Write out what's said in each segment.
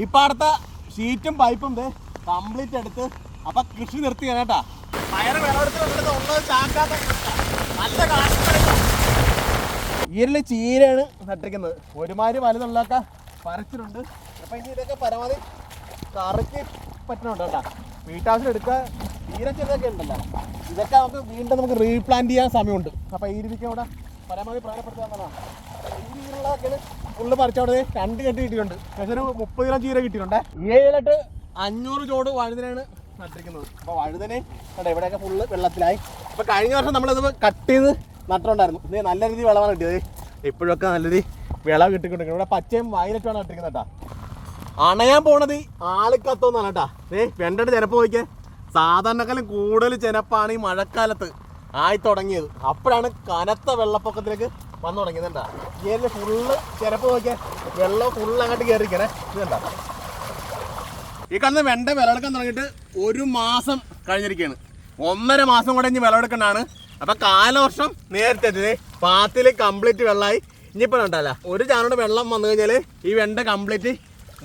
ഈ പാടത്തെ ഷീറ്റും പൈപ്പും കംപ്ലീറ്റ് എടുത്ത് അപ്പൊ കൃഷി നിർത്തി കേട്ടാ. പയറ് വിളവെടുത്ത്. നല്ല ചീരയാണ് നട്ടിരിക്കുന്നത്. ഒരുമാതിരി വലുതുള്ളതൊക്കെ പറിച്ചിട്ടുണ്ട്. അപ്പൊ ഇനി ഇതൊക്കെ പരമാവധി കറക്കി പറ്റുന്നുണ്ട് കേട്ടാ. വീട്ടാവശ്യം എടുക്കുക തീരെ ചെറുതൊക്കെ ഉണ്ടല്ലോ. ഇതൊക്കെ നമുക്ക് വീണ്ടും നമുക്ക് റീപ്ലാന്റ് ചെയ്യാൻ സമയമുണ്ട്. അപ്പൊ ഈ രീതിക്ക് അവിടെ പരമാവധി പ്രയോജനപ്പെടുത്താവുന്നതാണ്. ഈ രീതിയിലുള്ളതൊക്കെയാണ് ഫുള്ള് പറിച്ചവിടെ രണ്ട് കെട്ട് കിട്ടിയിട്ടുണ്ട്. ഏകദേശം ഒരു മുപ്പത് കിലോ ചീര കിട്ടിയിട്ടുണ്ട്. ഏഴിലിട്ട് അഞ്ഞൂറ് ചോട് വഴുതനാണ് നട്ടിരിക്കുന്നത്. അപ്പോൾ വഴുതനെ കണ്ടോ ഇവിടെയൊക്കെ ഫുള്ള് വെള്ളത്തിലായി. അപ്പോൾ കഴിഞ്ഞ വർഷം നമ്മളിത് കട്ട് ചെയ്ത് നട്ടിട്ടുണ്ടായിരുന്നു. ഇത് നല്ല രീതിയിൽ വിളവാണ് കിട്ടിയത്. ഇപ്പോഴൊക്കെ നല്ല രീതി വിളവ് കിട്ടിക്കൊണ്ടിരിക്കുന്നത് ഇവിടെ പച്ചയും വയലറ്റുമാണ് നട്ടിരിക്കുന്നത് കേട്ടോ. അണയാൻ പോണത് ആളിക്കത്തോന്നാണ് കേട്ടാ. ഏ വെണ്ടയുടെ ചിലപ്പോൾ നോക്കിയാൽ സാധാരണക്കാലം കൂടുതൽ ചെനപ്പാണ് ഈ മഴക്കാലത്ത് ആയി തുടങ്ങിയത്. അപ്പോഴാണ് കനത്ത വെള്ളപ്പൊക്കത്തിലേക്ക് വന്നു തുടങ്ങിയത് എന്താ? ഈ ഫുള്ള് ചിരപ്പ് നോക്കിയാൽ വെള്ളം ഫുള്ള് അങ്ങോട്ട് കയറിക്കണേ ഇത് കണ്ടാ? ഈ കാണുന്ന വെണ്ട വിളവെടുക്കാൻ തുടങ്ങിയിട്ട് ഒരു മാസം കഴിഞ്ഞിരിക്കുകയാണ്. ഒന്നര മാസം കൂടെ ഇനി വിളവെടുക്കേണ്ടതാണ്. അപ്പൊ കാലവർഷം നേരത്തെ പാത്തിൽ കംപ്ലീറ്റ് വെള്ളമായി ഇനിയിപ്പോൾ ഉണ്ടല്ല ഒരു ചാനോട് വെള്ളം വന്നു കഴിഞ്ഞാൽ ഈ വെണ്ട കംപ്ലീറ്റ്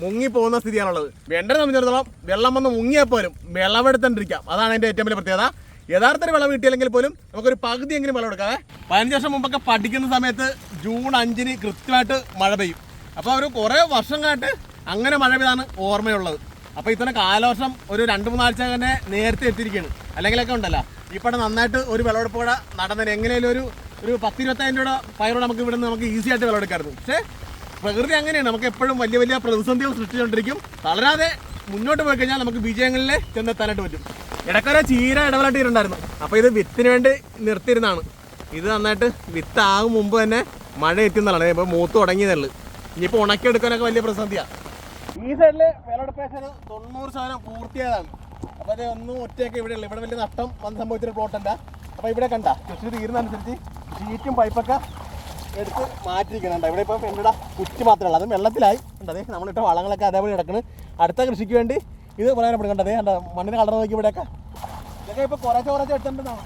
മുങ്ങി പോകുന്ന സ്ഥിതിയാണുള്ളത്. വെണ്ടനെ സംബന്ധിച്ചിടത്തോളം വെള്ളം വന്ന് മുങ്ങിയാൽ പോലും വിളവെടുത്തോണ്ടിരിക്കാം. അതാണ് അതിന്റെ ഏറ്റവും വലിയ പ്രത്യേകത. യഥാർത്ഥത്തിൽ വിളവ് കിട്ടിയില്ലെങ്കിൽ പോലും നമുക്കൊരു പകുതിയെങ്കിലും എടുക്കാം. പതിനഞ്ച് വർഷം മുമ്പൊക്കെ പഠിക്കുന്ന സമയത്ത് ജൂൺ അഞ്ചിന് കൃത്യമായിട്ട് മഴ പെയ്യും. അപ്പോൾ ഒരു കുറേ വർഷം കാട്ട് അങ്ങനെ മഴ പെയ്താണ് ഓർമ്മയുള്ളത്. അപ്പോൾ ഇത്തരം കാലവർഷം ഒരു രണ്ട് മൂന്നാഴ്ച തന്നെ നേരത്തെ എത്തിയിരിക്കുകയാണ്. അല്ലെങ്കിലൊക്കെ ഉണ്ടല്ലോ. ഇപ്പം നന്നായിട്ട് ഒരു വിളവെടുപ്പ് കൂടെ നടന്നതിന് എങ്ങനെയും ഒരു ഒരു പത്ത് ഇരുപത്തയ്യായിരം രൂപ പയറോട് നമുക്ക് ഇവിടെ നമുക്ക് ഈസി ആയിട്ട് വിളവെടുക്കായിരുന്നു പക്ഷേ പ്രകൃതി അങ്ങനെയാണ്. നമുക്ക് എപ്പോഴും വലിയ വലിയ പ്രതിസന്ധികൾ സൃഷ്ടിച്ചുകൊണ്ടിരിക്കും. തളരാതെ മുന്നോട്ട് പോയി കഴിഞ്ഞാൽ നമുക്ക് വിജയങ്ങളിൽ ചെന്നെത്താനായിട്ട് പറ്റും. ഇടയ്ക്കൊരു ചീര ഇടപെടട്ടിട്ടുണ്ടായിരുന്നു അപ്പോൾ ഇത് വിത്തിന് വേണ്ടി നിർത്തിയിരുന്നതാണ്. ഇത് നന്നായിട്ട് വിത്താകും മുമ്പ് തന്നെ മഴ എത്തുന്നതാണ് ഇപ്പൊ മൂത്ത് തുടങ്ങിയതുള്ളു ഇനിയിപ്പോൾ ഉണക്കിയെടുക്കാനൊക്കെ വലിയ പ്രതിസന്ധിയാണ് ഈ സൈഡിൽ വിളവെടുപ്പേശന് തൊണ്ണൂറ് ശതമാനം പൂർത്തിയായതാണ്. അപ്പോൾ അത് ഒന്നും ഒറ്റയൊക്കെ ഇവിടെ ഉള്ളു. ഇവിടെ വലിയ നഷ്ടം വന്ന് സംഭവിച്ചൊരു പ്ലോട്ടല്ല അപ്പോൾ ഇവിടെ കണ്ട കൃഷി തീരുന്നതനുസരിച്ച് ഷീറ്റും പൈപ്പൊക്കെ എടുത്ത് മാറ്റിയിരിക്കുന്നുണ്ട് ഇവിടെ ഇപ്പൊ പെണ്ണുടെ കുറ്റി മാത്രമേ ഉള്ളൂ. അത് വെള്ളത്തിലായി. ഉണ്ട് അതെ നമ്മളിട്ട വളങ്ങളൊക്കെ അതേപോലെ കിടക്കുന്നത് അടുത്ത കൃഷിക്ക് വേണ്ടി ഇത് പ്രധാനപ്പെടുന്നുണ്ട് അതെ കണ്ട മണ്ണിന് കളർ നോക്കി ഇവിടെയൊക്കെ. ഇതൊക്കെ ഇപ്പോൾ കുറച്ച് കുറച്ച് എടുത്തിട്ടുണ്ടെന്നാണ്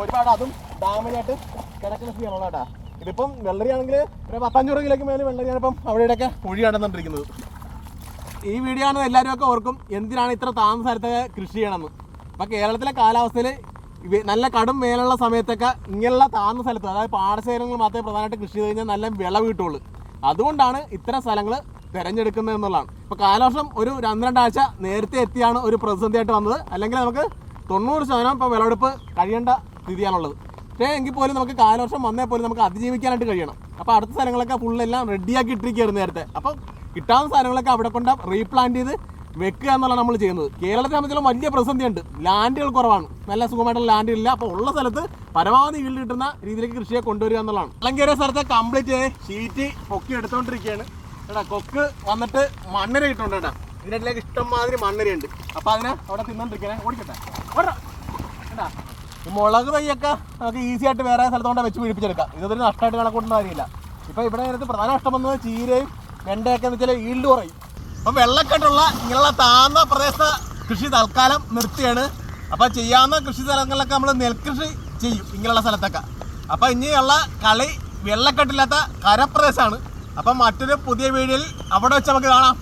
ഒരുപാട് അതും ഡാമിനായിട്ട് കിടക്കുന്ന സ്ഥിതിയാണല്ലോ കേട്ടാ. ഇതിപ്പം വെള്ളരിയാണെങ്കിൽ ഒരു പത്തഞ്ഞൂറ് കിലോയ്ക്ക് മേലെ വെള്ളരിയാണ് ഇപ്പം അവിടെ ഇവിടെയൊക്കെ ഒഴി കടന്നുകൊണ്ടിരിക്കുന്നത് ഈ വീഡിയോ ആണ് എല്ലാവരും ഒക്കെ ഓർക്കും എന്തിനാണ് ഇത്ര താമസ സ്ഥലത്ത് കൃഷി ചെയ്യണമെന്ന്. അപ്പം കേരളത്തിലെ കാലാവസ്ഥയിൽ നല്ല കടും വേലുള്ള സമയത്തൊക്കെ ഇങ്ങനെയുള്ള താഴ്ന്ന സ്ഥലത്ത് അതായത് പാടശേഖരങ്ങൾ മാത്രമേ പ്രധാനമായിട്ട് കൃഷി ചെയ്ത് കഴിഞ്ഞാൽ നല്ല വിളവ് കിട്ടുള്ളൂ അതുകൊണ്ടാണ് ഇത്തരം സ്ഥലങ്ങൾ തിരഞ്ഞെടുക്കുന്നത് എന്നുള്ളതാണ്. ഇപ്പോൾ കാലവർഷം ഒരു രണ്ട് രണ്ടാഴ്ച നേരത്തെ എത്തിയാണ് ഒരു പ്രതിസന്ധിയായിട്ട് വന്നത്. അല്ലെങ്കിൽ നമുക്ക് തൊണ്ണൂറ് ശതമാനം ഇപ്പോൾ വിളവെടുപ്പ് കഴിയേണ്ട സ്ഥിതിയാണുള്ളത്. പക്ഷേ എങ്കിൽ പോലും നമുക്ക് കാലവർഷം വന്നേ പോലും നമുക്ക് അതിജീവിക്കാനായിട്ട് കഴിയണം. അപ്പോൾ അടുത്ത സ്ഥലങ്ങളൊക്കെ ഫുള്ളെല്ലാം റെഡിയാക്കി ഇട്ടിരിക്കുകയായിരുന്നു നേരത്തെ. അപ്പം കിട്ടാവുന്ന സാധനങ്ങളൊക്കെ അവിടെ കൊണ്ട് റീപ്ലാന്റ് ചെയ്ത് വെക്കുക എന്നുള്ളതാണ് നമ്മൾ ചെയ്യുന്നത്. കേരളത്തെ സംബന്ധിച്ചുള്ള വലിയ പ്രതിസന്ധിയുണ്ട്. ലാൻഡുകൾ കുറവാണ്. നല്ല സുഖമായിട്ടുള്ള ലാൻഡ് ഇല്ല. അപ്പോൾ ഉള്ള സ്ഥലത്ത് പരമാവധി വീട് കിട്ടുന്ന രീതിയിലേക്ക് കൃഷിയെ കൊണ്ടുവരിക എന്നുള്ളതാണ്. അല്ലെങ്കിൽ ഒരു സ്ഥലത്തെ കംപ്ലീറ്റ് ഷീറ്റ് പൊക്കി എടുത്തുകൊണ്ടിരിക്കുകയാണ് എടാ കൊക്ക് വന്നിട്ട് മണ്ണര കിട്ടുന്നുണ്ട് കേട്ടാ. ഇതിന്റെ ഇടയിലേക്ക് ഇഷ്ടംമാതിരി ഉണ്ട്. അപ്പോൾ അതിനെ അവിടെ തിന്നോണ്ടിരിക്കണേ. ഓടിക്കട്ടെ. ഓടാ ഈ മുളക് തൈയൊക്കെ നമുക്ക് ഈസി ആയിട്ട് വേറെ സ്ഥലത്തോണ്ട് വെച്ച് പിടിപ്പിച്ചെടുക്കാം. ഇതൊരു നഷ്ടമായിട്ട് കണക്കൂട്ടുന്ന കാര്യമില്ല. ഇപ്പോൾ ഇവിടെ ഇതിനകത്ത് പ്രധാന നഷ്ടം വന്നത് ചീരയും വെണ്ടയൊക്കെ എന്ന് വെച്ചാൽ ഈൽഡ് കുറയും. അപ്പം വെള്ളക്കെട്ടുള്ള ഇങ്ങനെയുള്ള താഴ്ന്ന പ്രദേശത്ത് കൃഷി തൽക്കാലം നിർത്തിയാണ്. അപ്പോൾ ചെയ്യാവുന്ന കൃഷി സ്ഥലങ്ങളിലൊക്കെ നമ്മൾ നെൽകൃഷി ചെയ്യും ഇങ്ങനെയുള്ള സ്ഥലത്തൊക്കെ. അപ്പോൾ ഇനിയുള്ള കളി വെള്ളക്കെട്ടില്ലാത്ത കരപ്രദേശമാണ്. അപ്പം മറ്റൊരു പുതിയ വീഡിയോയിൽ അവിടെ വെച്ച് നമുക്ക് കാണാം.